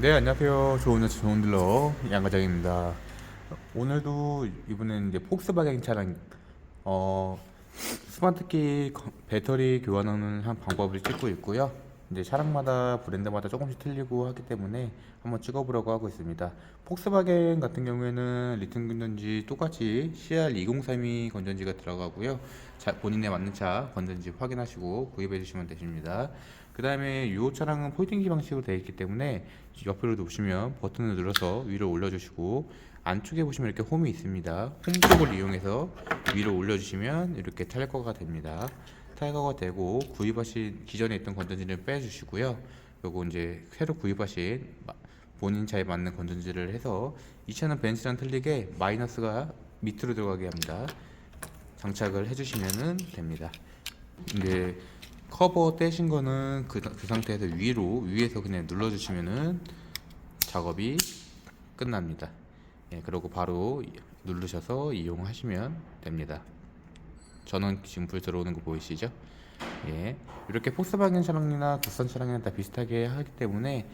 네, 안녕하세요. 좋은 여차 좋은 딜러 양과장입니다. 오늘도 이번엔 이제 폭스바겐 차량 어 스마트키 거- 배터리 교환하는 한 방법을 찍고 있고요. 이제 차량마다 브랜드마다 조금씩 틀리고 하기 때문에 한번 찍어보려고 하고 있습니다. 폭스바겐 같은 경우에는 리튬 건전지 똑같이 CR2032 건전지가 들어가고요. 자, 본인에 맞는 차 건전지 확인하시고 구입해 주시면 되십니다. 그 다음에 이 차량은 폴딩기 방식으로 되어 있기 때문에 옆으로 보시면 버튼을 눌러서 위로 올려주시고 안쪽에 보시면 이렇게 홈이 있습니다. 홈 쪽을 이용해서 위로 올려주시면 이렇게 탈거가 됩니다. 탈거가 되고 구입하신 기존에 있던 건전지를 빼주시고요. 요거 이제 새로 구입하신 마- 본인 차에 맞는 건전지를 해서 이 차는 벤츠랑 틀리게 마이너스가 밑으로 들어가게 합니다. 장착을 해주시면 됩니다. 이제 커버 떼신 거는 그, 그 상태에서 위로 위에서 그냥 눌러주시면은 작업이 끝납니다. 예, 그리고 바로 누르셔서 이용하시면 됩니다. 전원 지금 불 들어오는 거 보이시죠? 예, 이렇게 폭스바겐 차량이나 국산 차량이랑 다 비슷하게 하기 때문에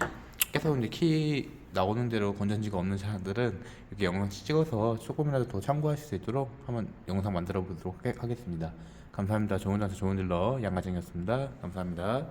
계속 이제 키 나오는 대로 건전지가 없는 차량들은 이렇게 영상 찍어서 조금이라도 더 참고하실 수 있도록 한번 영상 만들어 보도록 하- 하겠습니다. 감사합니다. 좋은 장소 좋은 딜러 양가정이었습니다. 감사합니다.